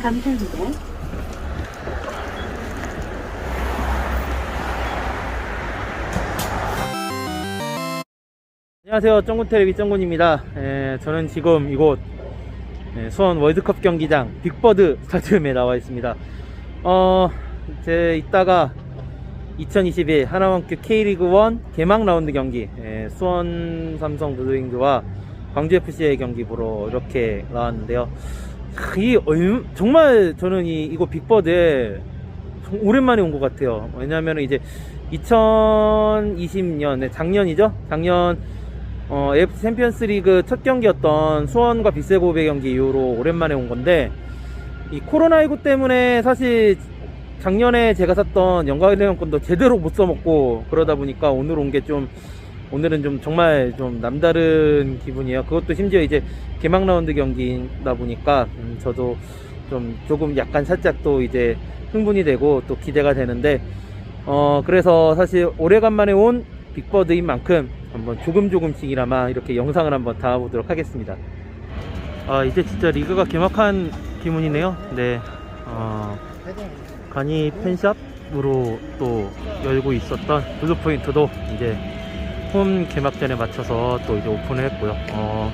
감사합니다. 안녕하세요. 쫑군텔레비 쫑군입니다. 에, 저는 지금 이곳 에, 수원 월드컵 경기장 빅버드 스타디움에 나와 있습니다. 어, 제 이따가 2021 하나원큐 K리그 1 개막 라운드 경기 에, 수원 삼성 블루윙드와 광주 FC의 경기 보러 이렇게 나왔는데요. 하, 이 얼- 정말 저는 이 이곳 빅버드에 정- 오랜만에 온 것 같아요. 왜냐하면 이제 2020년 네, 작년이죠. 작년 어, AFC 챔피언스 리그 첫 경기였던 수원과 빗세고베 경기 이후로 오랜만에 온 건데, 이 코로나19 때문에 사실 작년에 제가 샀던 연가회원권도 제대로 못 써먹고 그러다 보니까 오늘 온 게 좀, 오늘은 좀 정말 좀 남다른 기분이에요. 그것도 심지어 이제 개막 라운드 경기다 보니까, 음, 저도 좀 조금 약간 살짝 또 이제 흥분이 되고 또 기대가 되는데, 어, 그래서 사실 오래간만에 온 빅버드인 만큼 한번 조금 조금씩이나마 이렇게 영상을 한번 담아보도록 하겠습니다. 아, 이제 진짜 리그가 개막한 기분이네요. 네. 어, 간이 펜샵으로 또 열고 있었던 블루포인트도 이제 홈 개막전에 맞춰서 또 이제 오픈을 했고요. 어,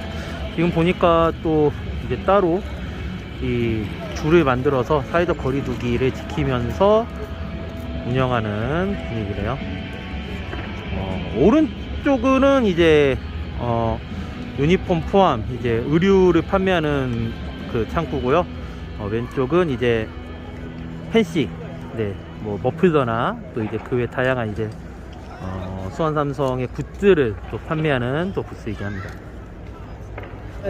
지금 보니까 또 이제 따로 이 줄을 만들어서 사이드 거리두기를 지키면서 운영하는 분위기래요. 어, 오른쪽은 이제 어, 유니폼 포함 이제 의류를 판매하는 그 창구고요. 어, 왼쪽은 이제 펜시, 네, 뭐 머플러나 또 이제 그 외 다양한 이제 어, 수원 삼성의 굿즈를 또 판매하는 또 부스이긴 합니다.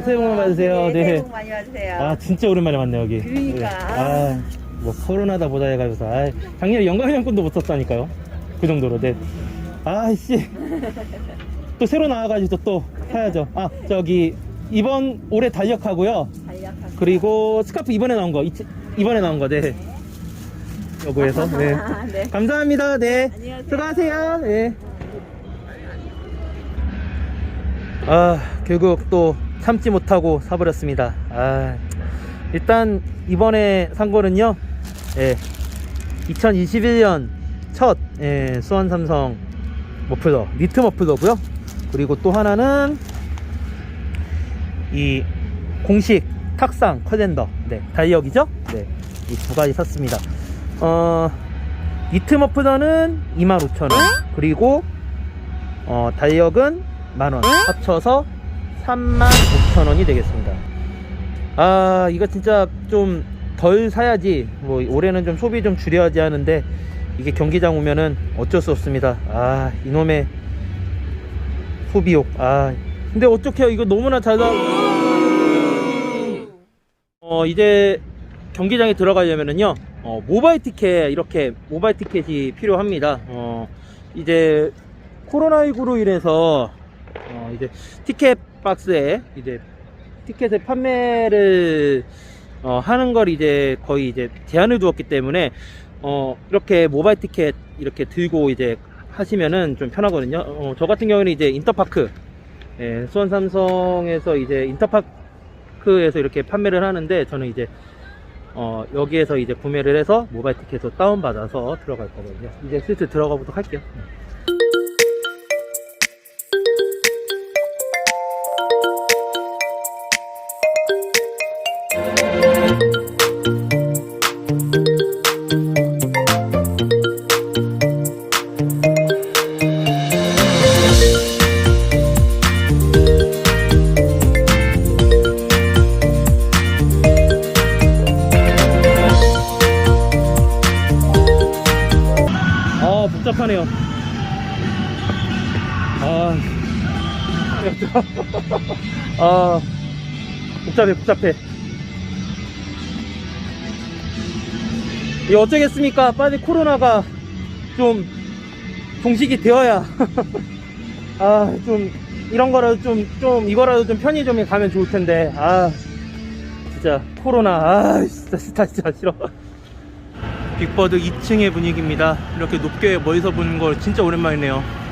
새해 복 많이 받으세요. 네, 새해 복 많이 받으세요. 아 진짜 오랜만에 왔네 여기. 그러니까. 네. 아뭐 코로나다 보다 해가지고서 아, 작년에 연가회원권도 못 썼다니까요. 그 정도로. 네. 아씨. 또 새로 나와가지고 또 사야죠. 아 저기 이번 올해 달력하고요. 간략하게. 그리고 스카프 이번에 나온 거 이, 이번에 나온 거 네. 여보에서 네. 아, 네. 감사합니다. 네. 안녕하세요. 수고하세요. 네. 아, 결국 또 참지 못하고 사버렸습니다. 아, 일단 이번에 산 거는요, 예, 2021년 첫 예, 수원 삼성 머플러, 니트 머플러고요. 그리고 또 하나는 이 공식 탁상 커젠더, 네, 달력이죠? 네, 이 두 가지 샀습니다. 어, 니트 머플러는 25,000원. 그리고, 어, 달력은 만원. 합쳐서 35,000원이 되겠습니다. 아, 이거 진짜 좀 덜 사야지. 뭐, 올해는 좀 소비 좀 줄여야지 하는데, 이게 경기장 오면은 어쩔 수 없습니다. 아, 이놈의 소비욕. 아, 근데 어떡해요. 이거 너무나 잘 나, 어, 이제 경기장에 들어가려면은요, 어, 모바일 티켓, 이렇게 모바일 티켓이 필요합니다. 어, 이제 코로나19로 인해서, 어, 이제 티켓 박스에 이제 티켓의 판매를 어, 하는 걸 이제 거의 이제 제한을 두었기 때문에 어, 이렇게 모바일 티켓 이렇게 들고 이제 하시면은 좀 편하거든요. 어, 저 같은 경우는 이제 인터파크, 예, 수원 삼성에서 이제 인터파크에서 이렇게 판매를 하는데 저는 이제 어, 여기에서 이제 구매를 해서 모바일 티켓을 다운받아서 들어갈 거거든요. 이제 슬슬 들어가 보도록 할게요. 아, 복잡해, 복잡해. 이거 어쩌겠습니까? 빨리 코로나가 좀 종식이 되어야. 아, 좀, 이런 거라도 좀, 좀, 이거라도 좀 편의점에 가면 좋을 텐데. 아, 진짜, 코로나. 아, 진짜, 진짜, 진짜 싫어. 빅버드 2층의 분위기입니다. 이렇게 높게 멀리서 보는 걸 진짜 오랜만이네요.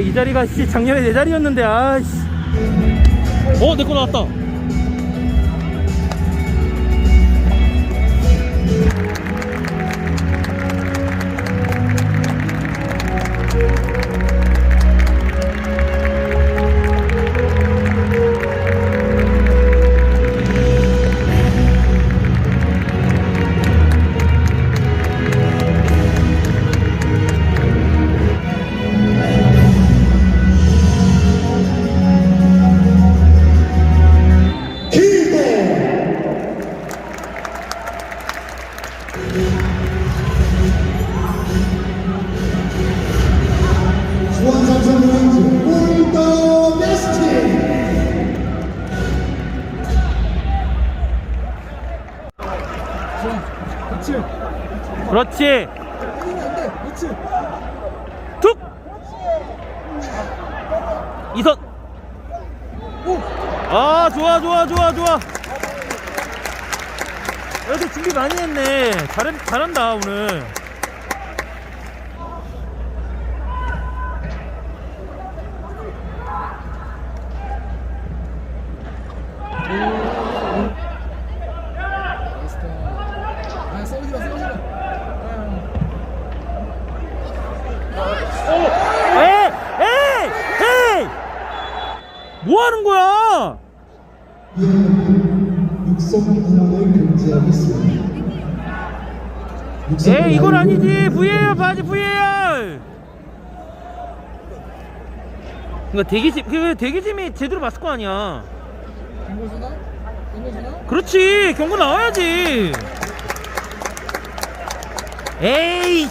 이 자리가 씨 작년에 내 자리였는데 아씨. 어 내 거 나왔다 그렇지. 툭. 이선. 아 좋아 좋아 좋아 좋아. 그래도 준비 많이 했네. 잘, 잘한다 오늘. 아 싸우지 마 싸우지 마 에이 에이 에이 뭐 하는 거야 육성 공원을 금지하겠습니다 육성 에이 이건 공원을 아니지. VAR 봐야지 VAR 그러니까 대기짐 그 대기짐이 제대로 봤을 거 아니야. 경고? 경고? 그렇지 경고 나와야지. 에이.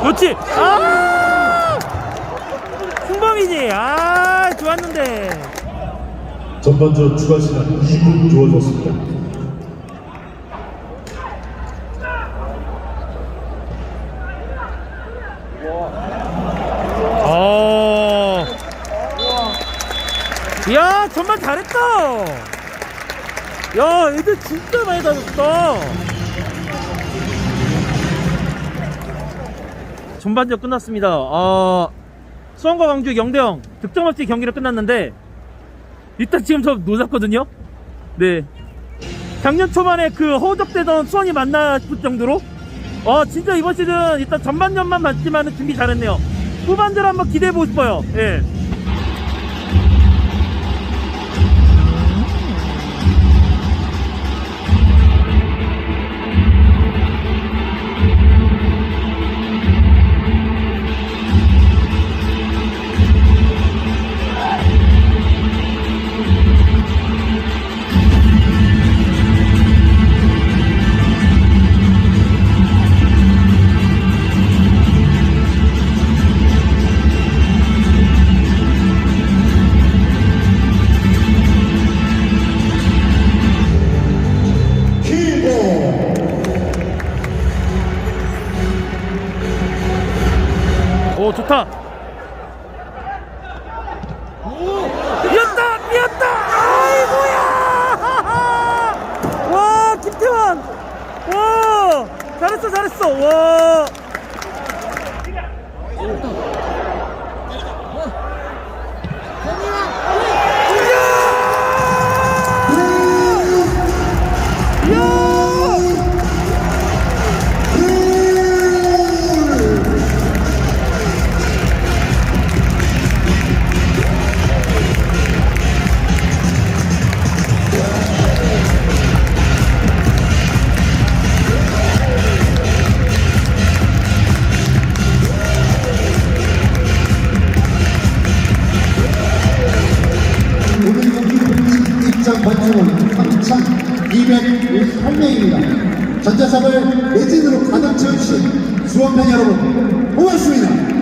그렇지. 아 승범이지 아 좋았는데 전반전 추가 시간 2분 주어졌습니다. 어. 야, 정말 잘했다. 야, 애들 진짜 많이 다녔다. 전반전 끝났습니다. 아, 수원과 광주 0대0 득점 없이 경기를 끝났는데 일단 지금 저 노졌거든요. 네. 작년 초반에 그 허접되던 수원이 만나 싶을 정도로 어 진짜 이번 시즌 일단 전반전만 맞지만 준비 잘했네요. 후반전 한번 기대해 보고 싶어요. 예. 좋다. 이었다, 이었다. 아이고야. 와 김태환. 와 잘했어, 잘했어. 와. 3,258명입니다. 전자석을 매진으로 가득 채워주신 수원팬 여러분 고맙습니다.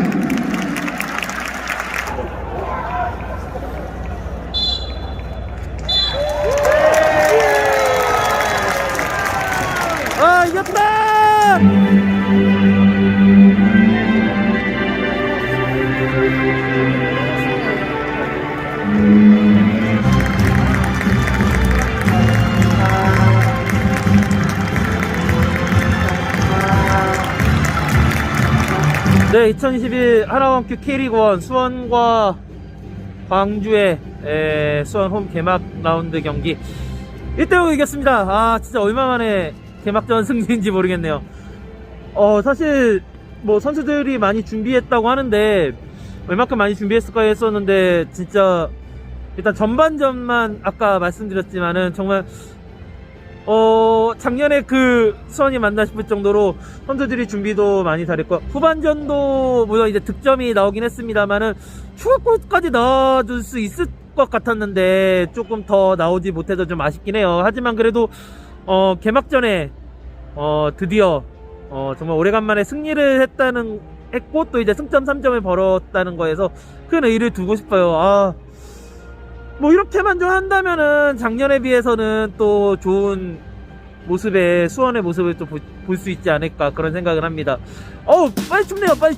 네, 2021 하나원큐 K리그1 수원과 광주의 에, 수원 홈 개막 라운드 경기 1대5 이겼습니다. 아, 진짜 얼마 만에 개막전 승리인지 모르겠네요. 어, 사실 뭐 선수들이 많이 준비했다고 하는데 얼마큼 많이 준비했을까 했었는데 진짜 일단 전반전만 아까 말씀드렸지만은 정말 어 작년에 그 수원이 맞나 싶을 정도로 선수들이 준비도 많이 잘했고 후반전도 물론 이제 득점이 나오긴 했습니다만은 추가골까지 넣어줄 수 있을 것 같았는데 조금 더 나오지 못해서 좀 아쉽긴 해요. 하지만 그래도 어 개막전에 어 드디어 어 정말 오래간만에 승리를 했다는 했고 또 이제 승점 3점을 벌었다는 거에서 큰 의의를 두고 싶어요. 아. 뭐 이렇게만 좀 한다면은 작년에 비해서는 또 좋은 모습의 수원의 모습을 또 볼 수 있지 않을까 그런 생각을 합니다. 어우 빨리 춥네요. 빨리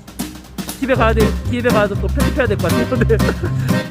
집에 가야 돼. 집에 가서 또 편집해야 될 것 같아요. 네.